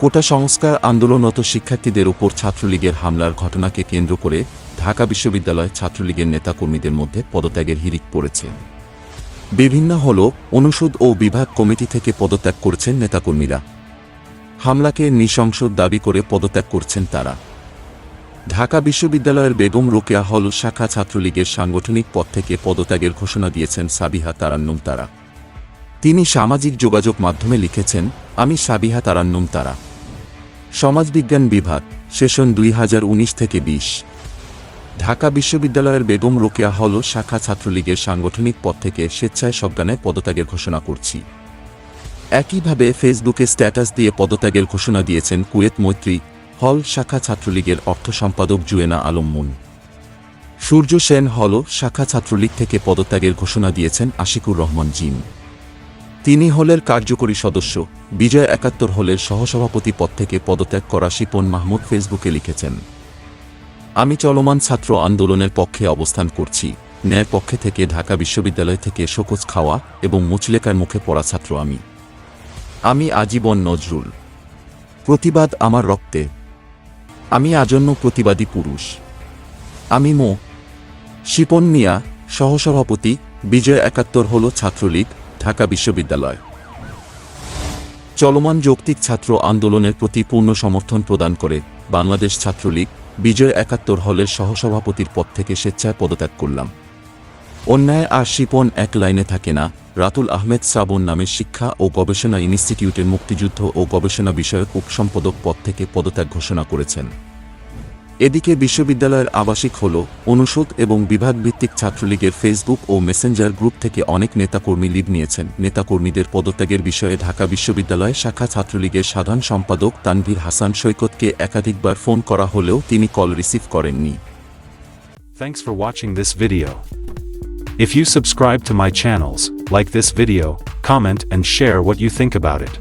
কোটা সংস্কার আন্দোলনরত শিক্ষার্থীদের উপর ছাত্রলীগের হামলার ঘটনাকে কেন্দ্র করে ঢাকা বিশ্ববিদ্যালয় ছাত্রলীগের নেতাকর্মীদের মধ্যে পদত্যাগের হিরিক পড়েছে। বিভিন্ন হল, অনুষদ ও বিভাগ কমিটি থেকে পদত্যাগ করছেন নেতাকর্মীরা। হামলাকে নৃশংস দাবি করে পদত্যাগ করছেন তারা। ঢাকা বিশ্ববিদ্যালয়ের বেগম রোকেয়া হল শাখা ছাত্রলীগের সাংগঠনিক পদ থেকে পদত্যাগের ঘোষণা দিয়েছেন সাবিহা তারান্নুম তারা। তিনি সামাজিক যোগাযোগ মাধ্যমে লিখেছেন, আমি সাবিহা তারান্নুম তারা। সমাজবিজ্ঞান বিভাগ, সেশন দুই হাজার উনিশ থেকে বিশ। ঢাকা বিশ্ববিদ্যালয়ের বেগম রোকেয়া হল শাখা ছাত্রলীগের সাংগঠনিক পদ থেকে স্বেচ্ছায় সজ্ঞানে পদত্যাগের ঘোষণা করছি। একইভাবে ফেসবুকে স্ট্যাটাস দিয়ে পদত্যাগের ঘোষণা দিয়েছেন কুয়েত মৈত্রী হল শাখা ছাত্রলীগের অর্থ সম্পাদক জুয়েনা আলম মুন। সূর্য সেন হল শাখা ছাত্রলীগ থেকে পদত্যাগের ঘোষণা দিয়েছেন আশিকুর রহমান জিম তিনি হলের কার্যকরী সদস্য। বিজয় একাত্তর হলের সহসভাপতি পদ থেকে পদত্যাগ করা শিপন মাহমুদ ফেসবুকে লিখেছেন, আমি চলমান ছাত্র আন্দোলনের পক্ষে অবস্থান করছি। ন্যায় পক্ষে থেকে ঢাকা বিশ্ববিদ্যালয় থেকে শোকজ খাওয়া এবং মুচলেকার মুখে পড়া ছাত্র আমি। আমি আজীবন নজরুল। প্রতিবাদ আমার রক্তে। আমি আজন্য প্রতিবাদী পুরুষ। আমি মো। শিপন মিয়া, সহসভাপতি, বিজয় একাত্তর হল ছাত্রলীগ ঢাকা বিশ্ববিদ্যালয়। চলমান যৌক্তিক ছাত্র আন্দোলনের প্রতি পূর্ণ সমর্থন প্রদান করে বাংলাদেশ ছাত্রলীগ বিজয় একাত্তর হলের সহসভাপতির পদ থেকে স্বেচ্ছায় পদত্যাগ করলাম। অন্যায় আর শিপন এক লাইনে থাকে না, রাতুল আহমেদ শ্রাবণ নামের শিক্ষা ও গবেষণা ইনস্টিটিউটের মুক্তিযুদ্ধ ও গবেষণা বিষয়ক উপসম্পাদক পদ থেকে পদত্যাগ ঘোষণা করেছেন। এদিকে বিশ্ববিদ্যালয়ের আবাসিক হল অনুষদ এবং বিভাগভিত্তিক ছাত্রলীগের ফেসবুক ও মেসেঞ্জার গ্রুপ থেকে অনেক নেতাকর্মী লিড নিয়েছেন নেতাকর্মীদের পদত্যাগের বিষয়ে ঢাকা বিশ্ববিদ্যালয় শাখা ছাত্রলীগের সাধারণ সম্পাদক তানভীর হাসান সৈকতকে একাধিকবার ফোন করা হলেও তিনি কল রিসিভ করেননি Thanks for watching this video. If you subscribe to my channels, like this video, comment and share what you think about it.